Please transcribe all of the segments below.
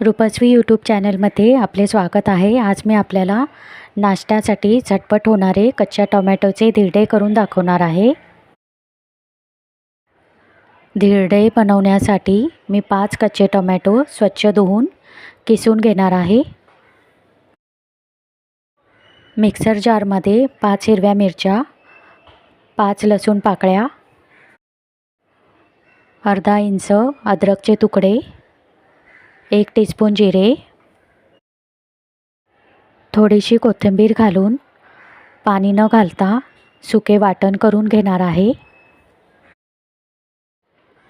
रुपस्वी YouTube चॅनलमध्ये आपले स्वागत आहे. आज मी आपल्याला नाश्त्यासाठी झटपट होणारे कच्च्या टोमॅटोचे धिरडे करून दाखवणार आहे. धिरडे बनवण्यासाठी मी पाच कच्चे टोमॅटो स्वच्छ धुवून किसून घेणार आहे. मिक्सर जारमध्ये पाच हिरव्या मिरच्या पाच लसूण पाकळ्या अर्धा इंच अद्रकचे तुकडे एक टीस्पून जिरे थोडीशी कोथिंबीर घालून पाणी न घालता सुके वाटण करून घेणार आहे.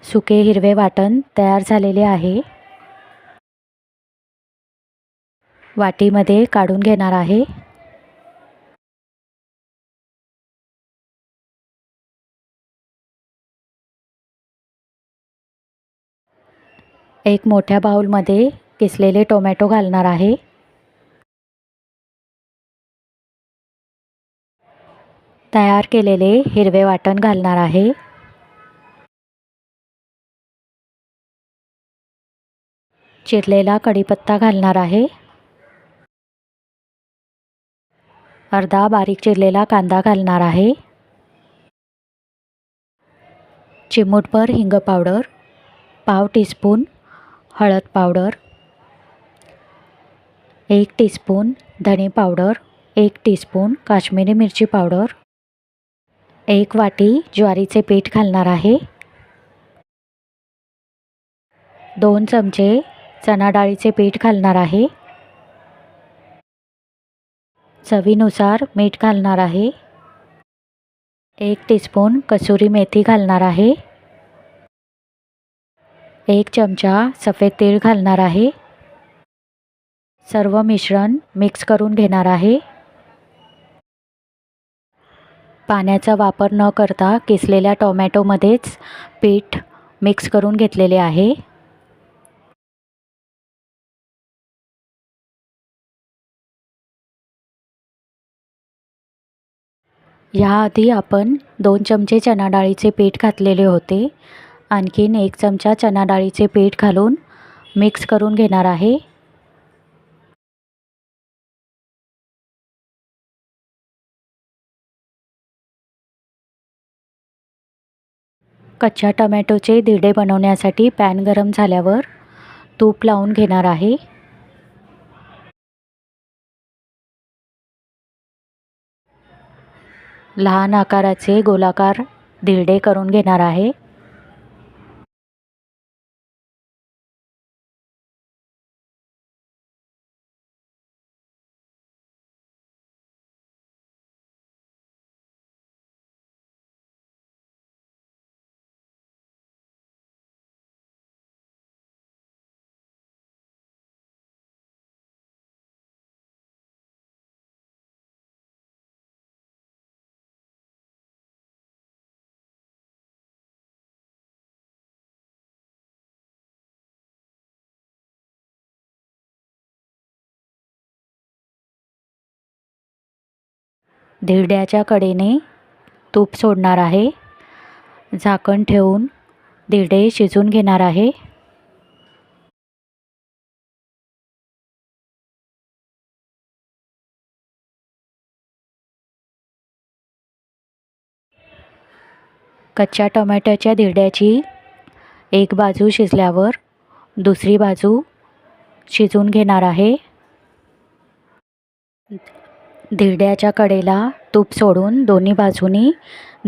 सुके हिरवे वाटण तयार झालेले आहे. वाटीमध्ये काढून घेणार आहे. एक मोठ्या बाउलमध्ये किसलेले टोमॅटो घालणार आहे. तयार केलेले हिरवे वाटण घालणार आहे. चिरलेला कढीपत्ता घालणार आहे. अर्धा बारीक चिरलेला कांदा घालणार आहे. चिमूटभर हिंग पावडर पाव टीस्पून हळद पावडर एक टीस्पून धणे पावडर एक टीस्पून काश्मीरी मिरची पावडर एक वाटी ज्वारीचे पीठ घालणार आहे दोन चमचे चणा डाळीचे पीठ घालणार आहे चवीनुसार मीठ घालणार आहे एक टीस्पून कसुरी मेथी घालणार आहे एक चमचा सफेद तेल घालणार आहे. सर्व मिश्रण मिक्स करून घेणार आहे. पाण्याचा वापर न करता किसलेल्या टोमॅटोमध्येच पीठ मिक्स करून घेतलेले आहे. ह्याआधी आपण दोन चमचे चणा डाळीचे पीठ घातलेले होते. आणखीन एक चमचा चणा डाळीचे पीठ घालून मिक्स करून घेणार आहे. कच्च्या टमॅटोचे धिरडे बनवण्यासाठी पॅन गरम झाल्यावर तूप लावून घेणार आहे. लहान आकाराचे गोलाकार धिरडे करून घेणार आहे. धिरड्याच्या कडेने तूप सोडणार आहे. झाकण ठेवून धिरडे शिजून घेणार आहे. कच्च्या टोमॅटोच्या धिरड्याची एक बाजू शिजल्यावर दुसरी बाजू शिजून घेणार आहे. धिरड्याच्या कडेला तूप सोडून दोन्ही बाजूनी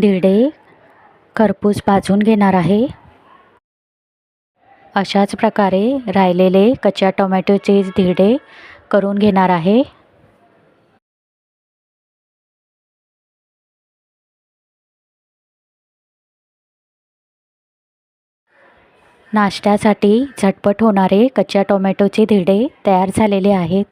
धिरडे खरपूस भाजून घेणार आहे. अशाच प्रकारे राहिलेले कच्च्या टोमॅटोचे धिरडे करून घेणार आहे. नाश्त्यासाठी झटपट होणारे कच्च्या टोमॅटोचे धिरडे तयार झालेले आहेत.